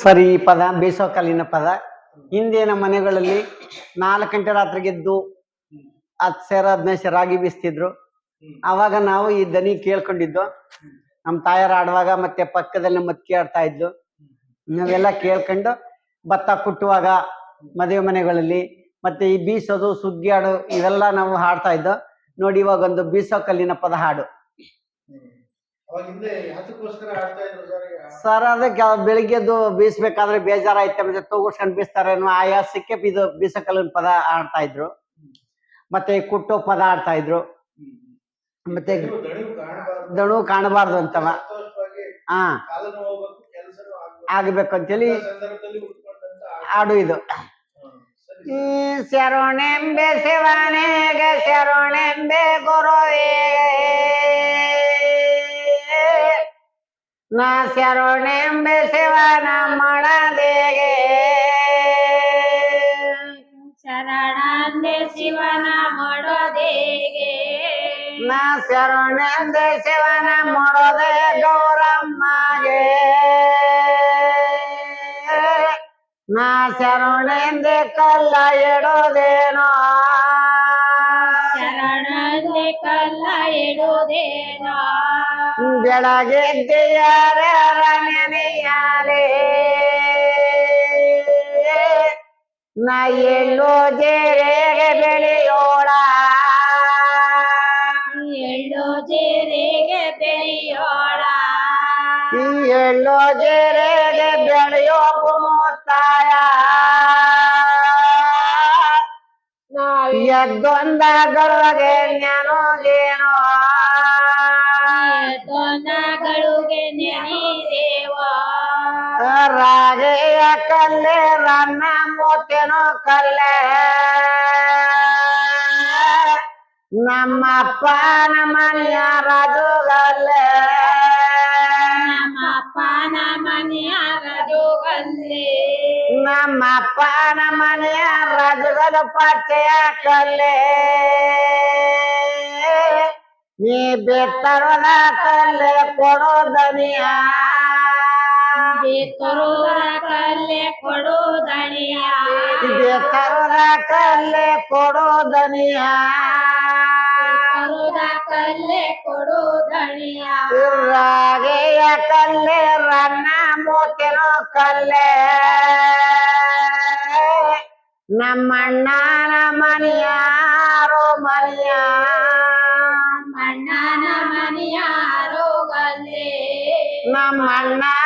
ಸರಿ, ಈ ಪದ ಬೇಸೋ ಕಲ್ಲಿನ ಪದ. ಹಿಂದಿನ ಮನೆಗಳಲ್ಲಿ ನಾಲ್ಕು ಗಂಟೆ ರಾತ್ರಿಗೆದ್ದು ಹತ್ತು ಸೇರ ಹದಿನೈದು ಸೇರ ರಾಗಿ ಬೀಸ್ತಿದ್ರು. ಅವಾಗ ನಾವು ಈ ದನಿ ಕೇಳ್ಕೊಂಡಿದ್ದು. ನಮ್ಮ ತಾಯಾರ ಆಡುವಾಗ ಮತ್ತೆ ಪಕ್ಕದಲ್ಲಿ ಮತ್ಕಿ ಆಡ್ತಾ ಇದ್ಲು. ನಾವೆಲ್ಲ ಕೇಳ್ಕೊಂಡು ಭತ್ತ ಕುಟ್ಟುವಾಗ ಮದುವೆ ಮನೆಗಳಲ್ಲಿ ಮತ್ತೆ ಈ ಬೀಸೋದು, ಸುಗ್ಗಿ ಹಾಡು ಇವೆಲ್ಲ ನಾವು ಹಾಡ್ತಾ ಇದ್ದೋ. ನೋಡಿ, ಇವಾಗ ಒಂದು ಬೀಸೋ ಕಲ್ಲಿನ ಪದ ಹಾಡು ಅವಾಗ ಹಿಂದೆ ಯಾತಕ್ಕೋಸ್ಕರ ಆಡ್ತಾ ಇದ್ರು ಸರ್ ಅದಕ್ಕೆ ಬೆಳಿಗ್ಗೆದ್ದು ಬೀಸ್ಬೇಕಾದ್ರೆ ಬೇಜಾರಾಯ್ತು ಮತ್ತೆ ತಗೋಸ್ಕೊಂಡು ಆಯಾ ಆಯಾಸಕ್ಕೆ ಇದು ಬೀಸಕಲ್ಲಿನ ಪದ ಆಡ್ತಾ ಇದ್ರು. ಮತ್ತೆ ಕುಟ್ಟೋ ಪದ ಆಡ್ತಾ ಇದ್ರು. ಮತ್ತೆ. ದಣು ಕಾಣಬಾರ್ದು. ಅಂತವ. ಹಾ. ಆಗ್ಬೇಕು. ಅಂತೇಳಿ ಆಡು ಇದು. ಈ ಶರಣೆಂಬೆ ಸೇವಾನೆಗೆ ಶರಣೆಂಬೆ ಗುರುವೇ. ನಾ ಶರಣೆಂಬೆ ಶಿವನ ದೇಗೆ ಶರಣಂದೆ ಶಿವನ ಮೊಡದೆಗೆ. ನಾ ಶರಣೆಂಬೆ ಶಿವನ ಮೊಡದೆ ಗೌರಮ್ಮಗೆ. ನಾ ಶರಣೆಂದೆ ಕಲ್ಲ ಇಡೋದೇನೋ ಶರಣಂದೆ ಕಲ್ಲ ಇಡುದೇನೋ ಬೆಳಗೆದ್ದೆಯಾರೆ ಅರಣ್ಯನೆಯಾಲೆ ನಾ ಎಲ್ಲೋ ಜೇರೆಗೆ ಬೆಳೆಯೋಳ ಎಳ್ಳು ಜೀರಿಗೆ ಬೆಳೆಯೋಳ ಈ ಎಲ್ಲೋ ಜೇರೆಗೆ ಬೆಳೆಯೋ ಮುತ್ತಾಯ ಎದ್ದೊಂದ ಗರುಗೆ ಜ್ಞಾನೋದೇನೋ ಕಲ್ಲೆ ರನ್ನ ಮೋತೆನೋ ಕಲ್ಲೆ ನಮ್ಮ ಅಪ್ಪನ ಮನೆಯ ರಾಜುಗಲ್ಲೆ ನಮ್ಮ ಅಪ್ಪನ ಮನೆಯ ರಜುಗಲ್ಲಿ ನಮ್ಮ ಅಪ್ಪನ ಮನೆಯ ರಾಜುಗಲು ಪಚ್ಚೆಯ ಕಲ್ಲೆ ನೀ ಬೆತ್ತರದ ಕಲ್ಲೆ ಕೊಡೋ ದನಿಯ ತರುವ ಕಲ್ಲೆ ಕೊಡು ದಣಿಯ ಬೆತ್ತರದ ಕಲ್ಲೆ ಕೊಡೋ ದನಿಯ ತರುದ ಕಲ್ಲೆ ಕೊಡು ದಣಿಯ ರಾಗೆಯ ಕಲ್ಲೆ ರನ್ನ ಮೋತೆನೋ ಕಲ್ಲೆ ನಮ್ಮಣ್ಣನ ಮನೆಯಾರೋ ಮನೆಯ ಅಣ್ಣನ ಮನೆಯ ರೋಗಲ್ಲಿ ನಮ್ಮಣ್ಣನ ಮನೆಯಾರೋ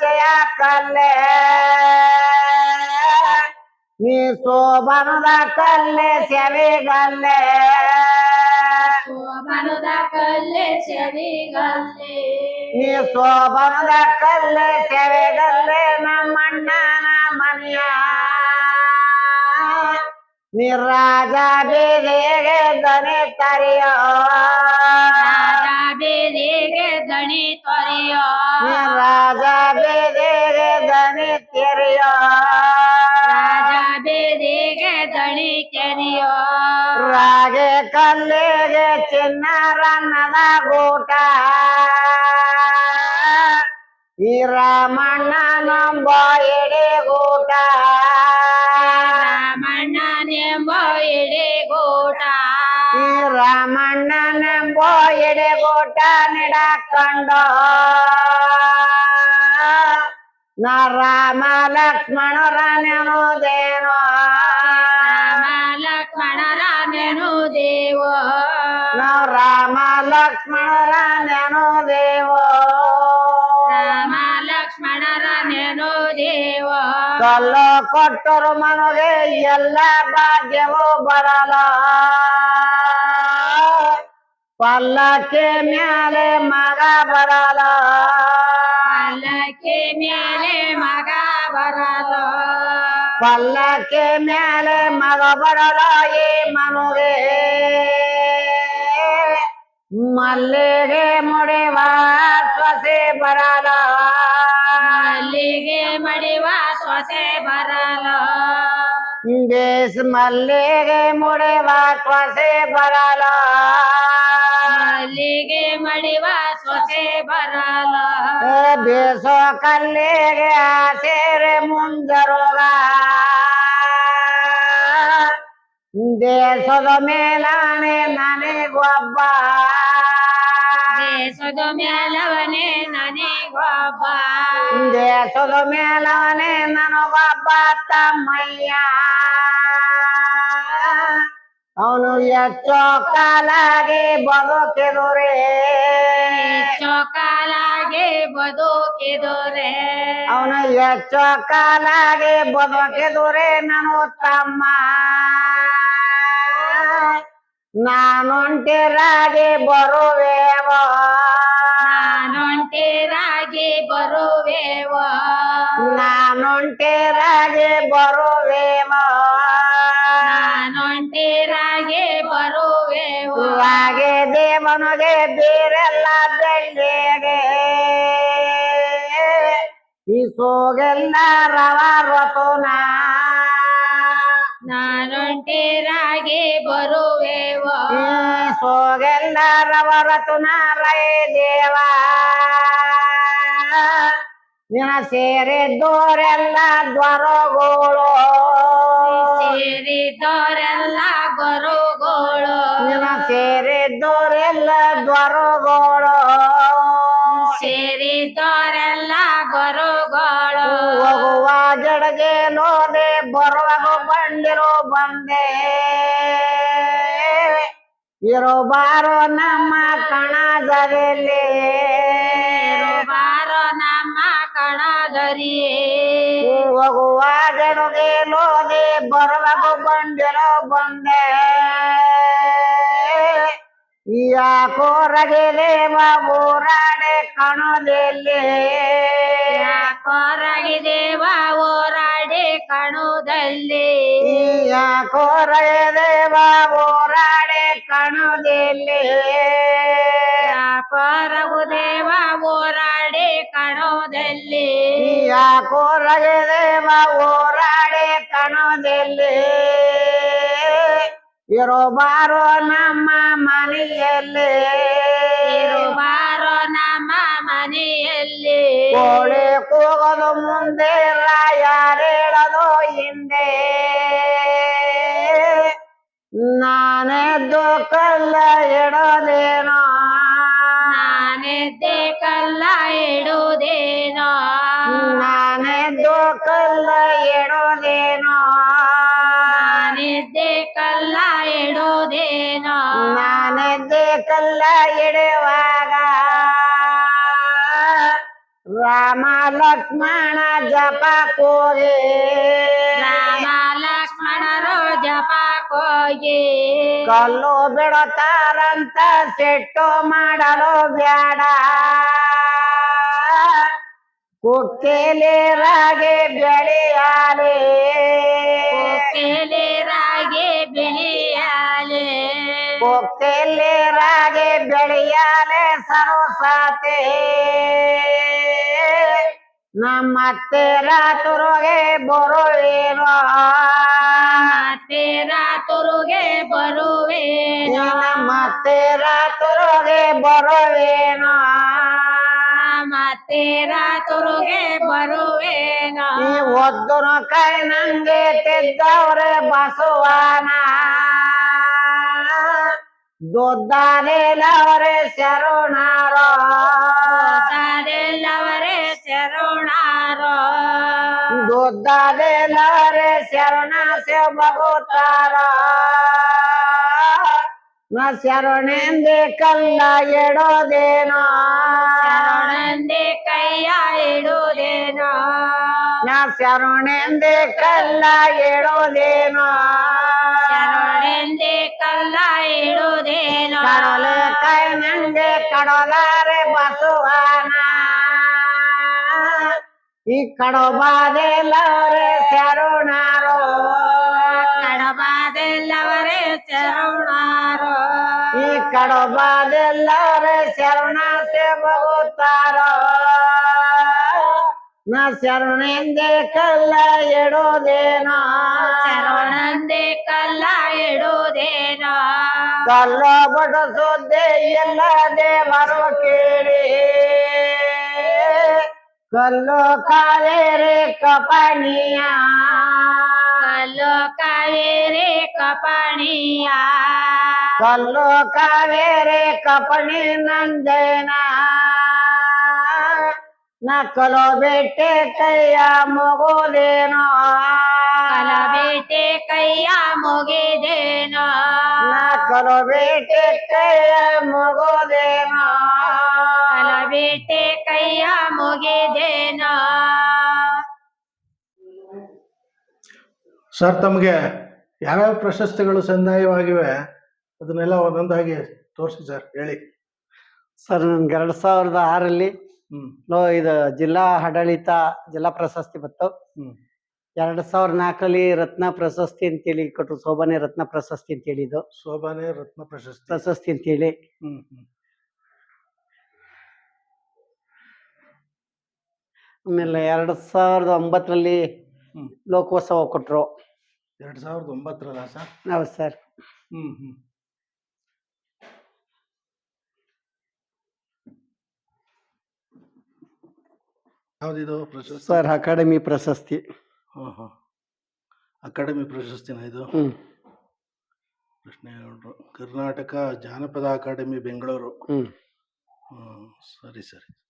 ಪಚ್ಚೆಯ ಕಲ್ಲೆ. ನೀ ಸೋಬನದ ಕಲ್ಲೆ ಸೆವಿಗಲ್ಲೆ ಸೋಬನದ ಕಲ್ಲೆ ಚೆವಿಗಲ್ಲಿ ನೀ ಸೋಬನದ ಕಲ್ಲೆ ಸೆವೆಗಲ್ಲೆ ನಮ್ಮಣ್ಣನ ಮನೆಯ. ನೀ ರಾಜ ಬೀದಿಗೆ ದನೆ ತರಿಯೋ. ರಾಜ ಬೇದಿಗೆ ದಣಿ ತೊರೆಯೋ. ರಾಜ ಬೇದಿಗೆ ದಣಿ ತೆರೆಯೋ. ರಾಜ ಬೇದಿಗೆ ದಣಿ ತೆರೆಯೋ. ರಾಗೆ ಕಲ್ಲಿಗೆ ಚಿನ್ನ ರನ್ನದ ಗೂಟ. ಈ ರಾಮಣ್ಣ ನಂಬ ಎಡೆ ಗೂಟ. ನಂಬ ಎಡೆ ಗೂಟ ನಿಡಕೊಂಡು. ನಾ ರಾಮ ಲಕ್ಷ್ಮಣರ ದೇವ ರಾಮ ಲಕ್ಷ್ಮಣರ ನೆನು ದೇವ ರಾಮ ಲಕ್ಷ್ಮಣರ ದೇವ ರಾಮ ಲಕ್ಷ್ಮಣರ ನೆನು ದೇವ ಕಲ್ಲ ಕೊಟ್ಟರು ಮನಗೆ ಎಲ್ಲ ಭಾಗ್ಯವೂ ಬರಲ ಪಲ್ಲಕ್ಕೆ ಮ್ಯಾಲೆ ಮಗ ಬರಲ ಪಲ್ಲಕ್ಕಿ ಮೇಲೆ ಮಗ ಬರಲ ಪಲ್ಲಕ್ಕೆ ಮ್ಯಾಲೆ ಮಗ ಬರಲ ಈ ಮನುಗೆ ಮಲ್ಲಿಗೆ ಮುಡಿವ ಸೊಸೆ ಬರಲ ಅಲ್ಲಿಗೆ ಮಡಿವ ಸೊಸೆ ಬರಲ ಬೇಸ್ ಮಲ್ಲಿಗೆ ಮುಡಿವ ತ್ವಸೆ ಬರಲ ಮಲ್ಲಿಗೆ ಮಡಿವ ಸೊಸೆ ಬರಲ ಏ ಬೇಸೋ ಕಲ್ಲಿಗೆ ಸೇರೆ ಮುಂಜರುಗ ದೇಶದ ಮೇಲಾನೆ ನನಗೊಬ್ಬ ದೇಶದ ಮೇಲವನೇ ನನಗೊಬ್ಬ ದೇಶದ ಮೇಲವನೇ ನನಗೊಬ್ಬ ತಮ್ಮಯ್ಯ. ಅವನು ಹೆಚ್ಚು ಕಾಲಾಗಿ ಬದುಕಿದುರೆ. ಕಾಲಾಗಿ ಬದುಕಿದೋರೆ. ಅವನು ಹೆಚ್ಚು ಕಾಲಾಗಿ ಬದುಕಿದುರೆ ನಾನು ತಮ್ಮ. ನಾನೊಂಟಿರಾಗಿ ಬರುವೆವೋ. ನಾನೊಂಟಿರಾಗಿ ಬರುವೆವ? ನಾನೊಂಟೆರಾಗಿ ಬರುವೆವೋ? ನಾನೊಂಟೆರಾಗಿ ಬರುವೆವ? ಹಾಗೆ ದೇವನಿಗೆ ಬೇರೆಲ್ಲ ಬೆಳ್ಳಿಗೆ ಈ ಸೋಗೆಲ್ಲ ರವ ರತುನ ಸೋಗೆಲ್ಲ ರವ ರತುನ ರೈ ದೇವ ನಿನ ಸೇರಿದ್ದೋರೆಲ್ಲ ದ್ವರಗೋಳು ಸೇರಿದವರೆಲ್ಲ ಗುರುಗಳು ನಿನ ಸೇರಿದ್ದೋರೆಲ್ಲ ದ್ವರಗೋಳು ಇರೋ ಬಾರೋ ನಮ್ಮ ಕಣ ಬಾರೋ ನಮ್ಮ ಕಣದರಿಯೇ ಹೋಗುವ ಜಡಗೆ ಲೋಗೆ ಬರುವಾಗ ಬಂದಿರೋ ಬಂದೆ ಯಾಕೋ ರಗಿಲೇವ ಓರಾಡೆ ಕಣದಲ್ಲಿ ಕೊರಗಿದೇವ ಓರಾಡೆ ಕಣುದಲ್ಲಿ ಯಾಕೋ ದೇವ ಊರಾಡೆ ಕಣದಲ್ಲಿ ದೇವ ಓರಾಡಿ ಕಣುದಲ್ಲಿ ಕೋರಗೆ ದೇವ ಓರಾಡಿ ಕಣದಲ್ಲಿ ಇರೋ ಬಾರೋ ನಮ್ಮ ಮನೆಯಲ್ಲಿ. ಬಾರೋ ನಮ್ಮ ಮನೆಯಲ್ಲಿ. ಕೋಳಿ ಕೂಗೋದು ಮುಂದೆ ಯಾರೇಳೋದು ಕಲ್ಲ ಇಡೋದೇನೋ ನಾನೆದ್ದೆ ಕಲ್ಲ ಇಡುವುದೇನೋ ನಾನೆದ್ದು ಕಲ್ಲ ಇಡೋದೇನೋ ನಾನೆದ್ದೆ ಕಲ್ಲ ಇಡುವುದೇನೋ ನಾನೆದ್ದೆ ಕಲ್ಲ ಇಡುವಾಗ ರಾಮ ಲಕ್ಷ್ಮಣ ಜಪ ಕೋಗೆ ರಾಮ ಲಕ್ಷ್ಮಣರು ಜಪ ಹೋಗಿ ಕಲ್ಲು ಬಿಡುತ್ತಾರಂತ ಸೆಟ್ಟು ಮಾಡಲು ಬೇಡ. ಕುಕ್ಕಿಲಿ ಕುಕ್ಕೆಲೇರಾಗೆ ಬೆಳೆಯಾಲೆ. ರಾಗಿ ಬಿಳಿಯಾಲೆ. ರಾಗಿ ಬೆಳೆಯಾಲೆ ಸರಸಾತೆ. ನಮ್ಮತ್ತೆ ರಾತುರುಗೆ ಬರುವೇನೋ ಮತ್ತೆ ರಾತುರುಗೆ ಬರುವೇನೋ ಮತ್ತೆ ರಾತುರುಗೆ ಬರುವೇನೋ ಮತ್ತೆ ರಾತುರುಗೆ ಬರುವೇನೋ ಈ ಒದ್ದುನ ಕೈ ನಂಗೆ ತೆದ್ದವ್ರೆ ಬಸವಾನ ದೊಡ್ಡನೇಲವರೆ ಶರಣಾರೋ ತಾರೆಲ್ಲವರೇ ಶರಣಾರೋ. ದೊಡ್ಡನೇಲವರೆ ಶರಣ ಸೇವಗುತ್ತಾರ ನ ಶರಣೆಂದೆ ಕಲ್ಲ ಎಡೋದೇನ. ಶರಣೆಂದೆ ಕೈಯ ಇಡೋದೇನ ನ ಶರಣೆಂದೆ ಕಲ್ಲ ಎಡೋದೇನ. ಶರಣೆಂದೆ ಕಲ್ಲ ಇಡೋದೇನ ಕಡಲೆ ಕೈ ನಂಗೆ ಕಡಲಾರೆ ಬಸವಾನ. ಈ ಕಡಬಾದೆಲ್ಲವರೆ ಶರಣಾರೋ. ಕಡಬಾದೆಲ್ಲವರೇ ಶರಣಾರೋ. ಈ ಕಡಬಾದೆಲ್ಲವರೆ ಶರಣ ಸೇವಗುತ್ತಾರೋ. ನಾ ಶರಣೆಂದೆ ಕಲ್ಲ ಎಡೋದೇನೋ. ಶರಣಂದೆ ಕಲ್ಲ ಎಡೋದೇನೋ. ಕಲ್ಲ ಬಡಸೋದೆ ಎಲ್ಲ ದೇವರು ಕೇಳಿ. ಕಲ್ಲು ಕಾವೇರಿ ಕಪನಿಯ ಕಲ್ಲು ಕಾವೇರಿ ಕಪಣಿಯ ಕಲ್ಲು ಕಾವೇರಿ ಕಪಣಿ ನಂದೇನ ನಕಲು ಬಿಟ್ಟೆ ಕೈಯ ಮಗುದೇನೋ ಕಲಬೇಟೆ ಕೈಯ ಮುಗಿದೇನೋ ನಕಲು ಬಿಟ್ಟೆ ಕೈಯ ಮಗುದೇನೋ ಕಲಬೇಟೆ ಕೈಯ ಮುಗಿದೇನೋ? ಸರ್ ತಮಗೆ ಯಾವ್ಯಾವ ಪ್ರಶಸ್ತಿಗಳು ಸಂದಾಯವಾಗಿವೆ? ಅದನ್ನೆಲ್ಲ ಒಂದೊಂದಾಗಿ ತೋರಿಸಿ ಸರ್ ಹೇಳಿ. ಸರ್ ನನ್ಗೆ ಎರಡು ಸಾವಿರದ ಆರಲ್ಲಿ ಹ್ಮ್. ಲೋ ಇದು ಜಿಲ್ಲಾ ಆಡಳಿತ ಜಿಲ್ಲಾ ಪ್ರಶಸ್ತಿ ಬಂತು. ಹ್ಮ್. ಎರಡ್ ಸಾವಿರದ ನಾಲ್ಕರಲ್ಲಿ ರತ್ನ ಪ್ರಶಸ್ತಿ ಅಂತೇಳಿ ಕೊಟ್ಟರು ಶೋಭಾನೆ ರತ್ನ ಪ್ರಶಸ್ತಿ ಅಂತ ಹೇಳಿದ್ದು ಶೋಭಾನೆ ರತ್ನ ಪ್ರಶಸ್ತಿ. ಪ್ರಶಸ್ತಿ ಅಂತೇಳಿ ಹ್ಮ್ ಹ್ಮ್ ಆಮೇಲೆ ಎರಡು ಸಾವಿರದ ಒಂಬತ್ತರಲ್ಲಿ. ಲೋಕೋತ್ಸವ ಕೊಟ್ಟರು ಎರಡು ಸಾವಿರದ ಒಂಬತ್ತರಲ್ಲ ಸರ್? ಹೌದು ಸರ್. ಹ್ಞೂ ಹ್ಞೂ ಯಾವ್ದಿದು ಪ್ರಶಸ್ತಿ? ಸರ್ ಅಕಾಡೆಮಿ ಪ್ರಶಸ್ತಿ. ಹಾ ಹಾ. ಅಕಾಡೆಮಿ ಪ್ರಶಸ್ತಿನ ಇದು? ಹ್ಮ್. ಪ್ರಶ್ನೆ ಹೇಳ್ರು. ಕರ್ನಾಟಕ ಜಾನಪದ ಅಕಾಡೆಮಿ ಬೆಂಗಳೂರು. ಹ್ಞೂ ಹ್ಞೂ ಸರಿ ಸರಿ.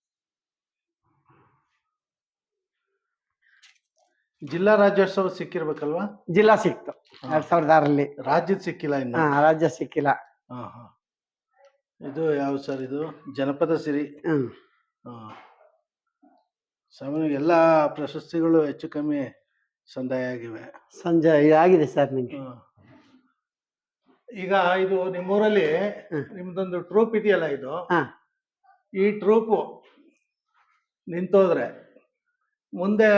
ಜಿಲ್ಲಾ ರಾಜ್ಯೋತ್ಸವ ಸಿಕ್ಕಿರ್ಬೇಕಲ್ವಾ? ಜಿಲ್ಲಾ ಸಿಕ್ತು. ಎರಡ್ ಸಾವಿರದ ಆರಲ್ಲಿ ರಾಜ್ಯ ಸಿಕ್ಕಿಲ್ಲ ಇನ್ನು? ಹಾ ರಾಜ್ಯ ಸಿಕ್ಕಿಲ್ಲ. ಹಾ ಹಾ. ಇದು ಯಾವ ಸರ್ ಇದು? ಜನಪದ ಸಿರಿ? ಹ್ಮ್ ಹಾ. ಸಾಮಾನ್ಯ ಎಲ್ಲ ಪ್ರಶಸ್ತಿಗಳು ಹೆಚ್ಚು ಕಮ್ಮಿ ಸಂದಾಯ ಆಗಿವೆ. ಸಂಜೆ ಆಗಿದೆ ಸರ್ ನಿಮ್ಗೆ. ಹಾ. ಈಗ ಇದು ನಿಮ್ಮೂರಲ್ಲಿ ಹ್ಮ್. ನಿಮ್ದೊಂದು ಟ್ರೂಪ್ ಇದೆಯಲ್ಲ ಇದು? ಹಾ. ಈ ಟ್ರೂಪು ನಿಂತೋದ್ರೆ ಮುಂದೆ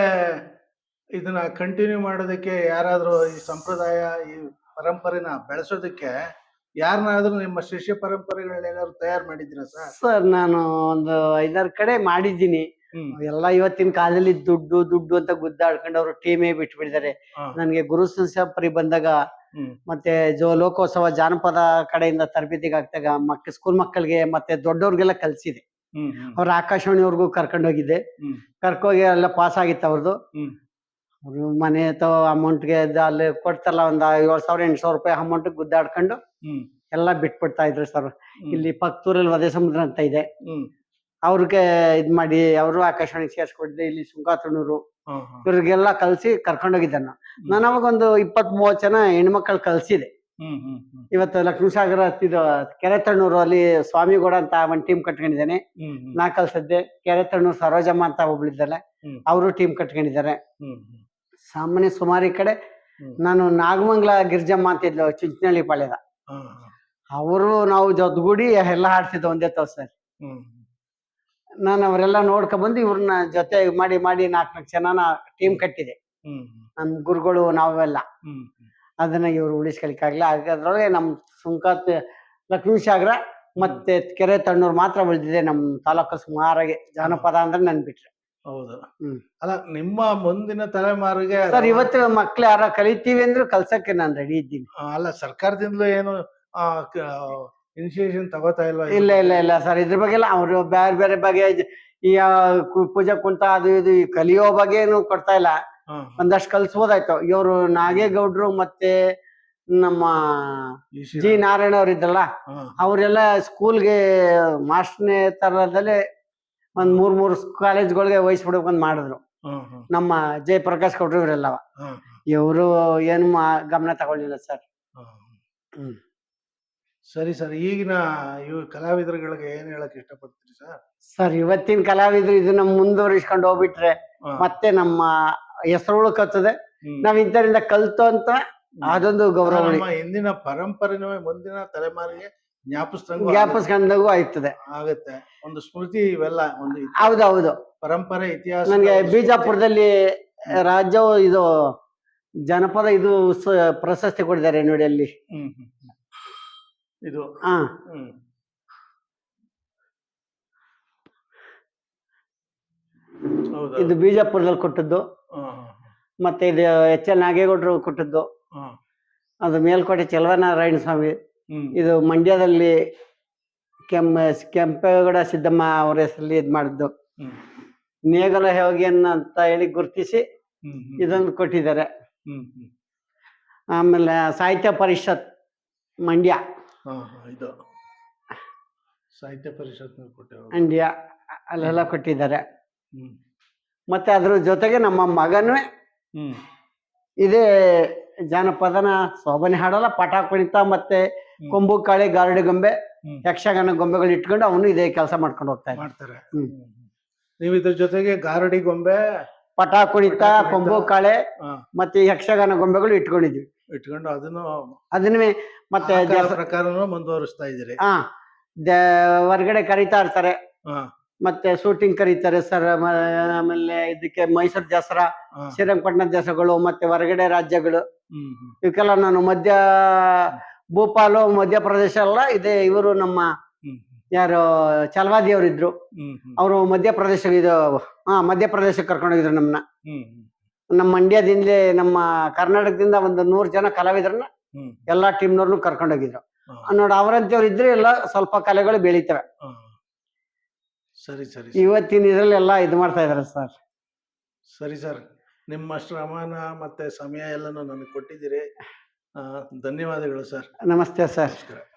ಇದನ್ನ ಕಂಟಿನ್ಯೂ ಮಾಡೋದಕ್ಕೆ ಯಾರಾದರೂ ಈ ಸಂಪ್ರದಾಯ ಈ ಪರಂಪರೆನ ಬೆಳೆಸೋದಕ್ಕೆ ಯಾರನ್ನಾದ್ರೂ ನಿಮ್ಮ ಶಿಷ್ಯ ಪರಂಪರೆಗಳನ್ನ ಏನಾದ್ರು ತಯಾರು ಮಾಡಿದ್ದೀರಾ ಸರ್? ಸರ್ ನಾನು ಒಂದು ಐದಾರು ಕಡೆ ಮಾಡಿದ್ದೀನಿ. ಎಲ್ಲ ಇವತ್ತಿನ ಕಾಲದಲ್ಲಿ ದುಡ್ಡು ದುಡ್ಡು ಅಂತ ಗುದ್ದಾಡ್ಕೊಂಡು ಅವರು ಟೀಮೇ ಬಿಟ್ಬಿಟ್ಟಿದ್ದಾರೆ. ನನಗೆ ಗುರು ಸಂಸ್ಥಾಪರಿ ಬಂದಾಗ ಮತ್ತೆ ಜೋ ಲೋಕೋತ್ಸವ ಜಾನಪದ ಕಡೆಯಿಂದ ತರಬೇತಿಗೆ ಆಗ್ತಾಗ ಮಕ್ಕ ಸ್ಕೂಲ್ ಮಕ್ಕಳಿಗೆ ಮತ್ತೆ ದೊಡ್ಡವ್ರಿಗೆಲ್ಲ ಕಲ್ಸಿದೆ. ಅವ್ರ ಆಕಾಶವಾಣಿವರೆಗೂ ಕರ್ಕೊಂಡೋಗಿದ್ದೆ. ಕರ್ಕೋಗಿ ಎಲ್ಲ ಪಾಸ್ ಆಗಿತ್ತು ಅವ್ರದ್ದು ಮನೆ ಅಥವಾ ಅಮೌಂಟ್ಗೆ ಅಲ್ಲಿ ಕೊಡ್ತಾರಲ್ಲ ಒಂದ್ ಏಳ್ ಸಾವಿರ ಎಂಟು ಸಾವಿರ ರೂಪಾಯಿ ಅಮೌಂಟ್ ಗುದ್ದಾಡ್ಕೊಂಡು ಹ್ಮ್. ಎಲ್ಲ ಬಿಟ್ಬಿಡ್ತಾ ಇದ್ರು ಸರ್ ಇಲ್ಲಿ ಪಕ್ಕದೂರಲ್ಲಿ ವದೆ ಸಮುದ್ರ ಅಂತ ಇದೆ. ಹ್ಮ್. ಅವ್ರಿಗೆ ಇದ್ ಮಾಡಿ ಅವರು ಆಕಾಶವಾಣಿ ಸೇರ್ಸ್ಕೊಟ್ಟಿದ್ದೆ ಇಲ್ಲಿ ಸುಂಕಾತನೂರು. ಹಾ, ಹಾ. ಇವ್ರಿಗೆಲ್ಲ ಕಲ್ಸಿ ಕರ್ಕೊಂಡೋಗಿದ್ದೆ ನಾನು ನಾನು. ಅವಾಗ ಒಂದು ಇಪ್ಪತ್ತ್ ಮೂವತ್ ಜನ ಹೆಣ್ಮಕ್ಳು ಕಲ್ಸಿದೆ. ಇವತ್ತು ಹ್ಮ್ ಸಾಗರ ಇವತ್ತು ಲಕ್ಷ್ಮೀಸಾಗರ ಇದು ಕೆರೆತಣ್ಣೂರು ಅಲ್ಲಿ ಸ್ವಾಮಿಗೌಡ ಅಂತ ಒಂದ್ ಟೀಮ್ ಕಟ್ಕೊಂಡಿದ್ದಾನೆ. ಹ್ಮ್ ಹ್ಮ್. ನಾ ಕಲ್ಸದ್ದೆ. ಕೆರೆತಣ್ಣೂರು ಸರೋಜಮ್ಮ ಅಂತ ಒಬ್ಳಿದ್ದಾಳೆ ಹ್ಮ್. ಅವರು ಟೀಮ್ ಕಟ್ಕೊಂಡಿದ್ದಾರೆ. ಹ್ಮ್ ಹ್ಮ್. ಸಾಮಾನ್ಯ ಸುಮಾರು ಈ ಕಡೆ ನಾನು ನಾಗಮಂಗ್ಲ ಗಿರ್ಜಮ್ಮ ಅಂತಿದ್ಲು ಚಿಂಚನಹಳ್ಳಿ ಪಾಳ್ಯದ. ಅವರು ನಾವು ಜೊತೆಗೂಡಿ ಎಲ್ಲ ಹಾಡ್ತಿದ್ದೆ ಒಂದೇ ತವ ಸರ್. ನಾನು ಅವರೆಲ್ಲ ನೋಡ್ಕೊಂಡ್ಬಂದು ಇವ್ರನ್ನ ಜೊತೆ ಮಾಡಿ ಮಾಡಿ ನಾಲ್ಕು ನಾಲ್ಕು ಜನನ ಟೀಮ್ ಕಟ್ಟಿದೆ. ನಮ್ ಗುರುಗಳು ನಾವೆಲ್ಲ. ಅದನ್ನ ಇವ್ರು ಉಳಿಸ್ಕೊಳಿಕ್ಕಾಗ್ಲಿಲ್ಲ ಅದ್ರೊಳಗೆ ನಮ್ ಲಕ್ಷ್ಮೀ ಸಾಗರ ಮತ್ತೆ ಕೆರೆ ತಣ್ಣೂರು ಮಾತ್ರ ಉಳಿದಿದೆ ನಮ್ ತಾಲೂಕು ಸುಮಾರಾಗಿ. ಜಾನಪದ ಅಂದ್ರೆ ನನ್ ಬಿಟ್ರೆ ಹೌದು. ಅಲ್ಲ ನಿಮ್ಮ ಮುಂದಿನ ತಲೆಮಾರಿಗೆ ಸರ್ ಇವತ್ತು ಮಕ್ಳು ಯಾರ ಕಲಿತೀವಿ ಅಂದ್ರು ಕಲ್ಸಕ್ಕೆ ನಾನು ರೆಡಿ ಇದ್ದೀನಿ. ಅಲ್ಲ ಸರ್ಕಾರದಿಂದಲೂ ಏನು ಇನಿಷಿಯೇಷನ್ ತಗೋತಾ ಇಲ್ವಾ ಇಲ್ಲ ಇಲ್ಲ ಇಲ್ಲ ಸರ್. ಇದ್ರ ಬಗ್ಗೆ ಎಲ್ಲ ಅವ್ರು ಬೇರೆ ಬೇರೆ ಬಗೆ ಈ ಪೂಜೆ ಕುಂತ ಅದು ಇದು ಈ ಕಲಿಯೋ ಬಗ್ಗೆ ಏನು ಕೊಡ್ತಾ ಇಲ್ಲ. ಒಂದಷ್ಟು ಕಲ್ಸ್ಬೋದಾಯ್ತು. ಇವರು ನಾಗೇಗೌಡ್ರು ಮತ್ತೆ ನಮ್ಮ ಜಿ ನಾರಾಯಣ ಅವ್ರು ಇದ್ರಲ್ಲ ಅವರೆಲ್ಲ ಸ್ಕೂಲ್ಗೆ ಮಾಸ್ಟರ್ನೇ ತರದಲ್ಲಿ ಒಂದ್ ಮೂರ್ ಮೂರ್ ಕಾಲೇಜ್ಗಳಿಗೆ ವಹಿಸ್ಬಿಡ್ಬೇಕಂತ ಅಂತ ಮಾಡಿದ್ರು ನಮ್ಮ ಜಯಪ್ರಕಾಶ್ ಕೊಟ್ರು ಇವರೆಲ್ಲವ. ಹಾ, ಇವರು ಏನು ಗಮನ ತಗೊಳ್ಳಿಲ್ಲ ಸರ್. ಹ್ಮ್. ಸರಿ ಸರ್. ಈಗಿನ ಇವ್ ಕಲಾವಿದರುಗಳಿಗೆ ಏನ್ ಹೇಳಕ್ ಇಷ್ಟಪಡ್ತೀರಿ ಸರ್? ಸರ್ ಇವತ್ತಿನ ಕಲಾವಿದ್ರು ಇದನ್ನ ಮುಂದುವರಿಸ್ಕೊಂಡು ಹೋಗ್ಬಿಟ್ರೆ ಮತ್ತೆ ನಮ್ಮ ಹೆಸರು ಉಳ್ಕತ್ತದೆ ಹ್ಮ್. ನಾವ್ ಇಂಥರಿಂದ ಕಲ್ತು ಅಂತ ಅದೊಂದು ಗೌರವ ನಮ್ಮ ಹಿಂದಿನ ಪರಂಪರೆನೂ ಮುಂದಿನ ತಲೆಮಾರಿಗೆ ಜ್ಞಾಪಿಸ್ದಂಗೂ ಜ್ಞಾಪಿಸ್ಕೊಂಡಾಗೂ ಆಯ್ತದೆ. ಆಗುತ್ತೆ. ಒಂದು ಸ್ಮೃತಿ ಇವೆಲ್ಲ ಒಂದು ಹೌದು ಹೌದೌದು. ಪರಂಪರೆ ಇತಿಹಾಸ. ನನಗೆ ಬಿಜಾಪುರದಲ್ಲಿ ರಾಜ್ಯ ಇದು ಜನಪದ ಇದು ಪ್ರಶಸ್ತಿ ಕೊಟ್ಟಿದ್ದಾರೆ ನೋಡಿ ಅಲ್ಲಿ ಹ್ಮ್ ಹ್ಮ್, ಹ್ಮ್. ಇದು. ಹಾ. ಹ್ಮ್. ಹೌದಾ ಇದು ಬಿಜಾಪುರದಲ್ಲಿ ಕೊಟ್ಟದ್ದು. ಹಾ, ಹಾ, ಮತ್ತೆ ಇದು ಎಚ್ ಎಲ್ ನಾಗೇಗೌಡರು ಕೊಟ್ಟದ್ದು. ಹಾ. ಅದು ಮೇಲ್ಕೋಟೆ ಚಲವನಾರಾಯಣ ಸ್ವಾಮಿ ಇದು ಮಂಡ್ಯದಲ್ಲಿ ಕೆಮ್ಮ ಕೆಂಪೇಗೌಡ ಸಿದ್ದಮ್ಮ ಅವರ ಹೆಸರಲ್ಲಿ ಇದು ಮಾಡಿದ್ದು. ನೇಗಲ ಹೋಗಿಯನ್ನ ಅಂತ ಹೇಳಿ ಗುರುತಿಸಿ ಇದೊಂದು ಕೊಟ್ಟಿದ್ದಾರೆ. ಆಮೇಲೆ ಸಾಹಿತ್ಯ ಪರಿಷತ್ ಮಂಡ್ಯ. ಸಾಹಿತ್ಯ ಪರಿಷತ್ ಮಂಡ್ಯ ಅಲ್ಲೆಲ್ಲ ಕೊಟ್ಟಿದ್ದಾರೆ. ಮತ್ತೆ ಅದ್ರ ಜೊತೆಗೆ ನಮ್ಮ ಮಗನೂ ಇದೇ ಜಾನಪದನ ಸೋಬನೆ ಹಾಡಲ್ಲ ಪಟ ಕುಣಿತ ಮತ್ತೆ ಕೊಂಬು ಕಾಳೆ ಗಾರುಡಿ ಗೊಂಬೆ. ಯಕ್ಷಗಾನ ಗೊಂಬೆಗಳು ಇಟ್ಕೊಂಡು ಅವನು ಇದೇ ಕೆಲಸ ಮಾಡ್ಕೊಂಡು ಹೋಗ್ತಾ ಮಾಡ್ತಾರೆ. ಹ್ಮ್. ನೀವು ಇದ್ರ ಜೊತೆಗೆ ಗಾರಡಿ ಗೊಂಬೆ ಪಟ ಕುಣಿತ ಕೊಂಬು ಕಾಳೆ ಮತ್ತೆ ಯಕ್ಷಗಾನ ಗೊಂಬೆಗಳು ಇಟ್ಕೊಂಡಿದ್ವಿ. ಇಟ್ಕೊಂಡು ಅದನ್ನು ಅದನ್ನೇ ಮತ್ತೆ ಆ ಕಾಲ ದಸ- ಪ್ರಕಾರನೂ ಮುಂದುವರಿಸ್ತಾ ಇದ್ದೀರಿ. ಹಾ. ದ- ಹೊರ್ಗಡೆ ಕರೀತಾ ಇರ್ತಾರೆ. ಮತ್ತೆ ಶೂಟಿಂಗ್ ಕರೀತಾರೆ ಸರ್ ಆಮೇಲೆ ಇದಕ್ಕೆ ಮೈಸೂರು ದಸರಾ ಶ್ರೀರಂಗಪಟ್ಟಣ ದಸರಾಗಳು ಮತ್ತೆ ಹೊರಗಡೆ ರಾಜ್ಯಗಳು. ಹ್ಮ್ ಹ್ಮ್. ಇವಕ್ಕೆಲ್ಲ ನಾನು ಮಧ್ಯ ಭೂಪಾಲು ಮಧ್ಯಪ್ರದೇಶ ಎಲ್ಲ ಇದೆ. ಇವರು ನಮ್ಮ ಯಾರು ಚಲವಾದಿ ಅವರು ಮಧ್ಯಪ್ರದೇಶ ಇದು ಹಾ ಮಧ್ಯಪ್ರದೇಶಕ್ಕೆ ಕರ್ಕೊಂಡೋಗಿದ್ರು ನಮ್ಮನ್ನ ನಮ್ಮ ಮಂಡ್ಯದಿಂದ ನಮ್ಮ ಕರ್ನಾಟಕದಿಂದ ಒಂದು ನೂರು ಜನ ಕಲಾವಿದರನ್ನ ಎಲ್ಲಾ ಟೀಮ್ನವ್ರನ್ನು ಕರ್ಕೊಂಡೋಗಿದ್ರು. ಹೋಗಿದ್ರು ನೋಡಿ ಅವರಂತವ್ರು ಇದ್ರೆ ಎಲ್ಲ ಸ್ವಲ್ಪ ಕಲೆಗಳು ಬೆಳೀತವೆ. ಸರಿ ಸರಿ ಇವತ್ತಿನ ಇದ್ರಲ್ಲಿ ಎಲ್ಲ ಇದು ಮಾಡ್ತಾ ಇದಾರೆ ಸರ್. ಸರಿ ಸರ್. ನಿಮ್ಮ ಶ್ರಮನ ಮತ್ತೆ ಸಮಯ ಎಲ್ಲನೂ ನನಗೆ ಕೊಟ್ಟಿದ್ದೀರಿ. ಧನ್ಯವಾದಗಳು ಸರ್. ನಮಸ್ತೆ ಸರ್. ನಮಸ್ಕಾರ.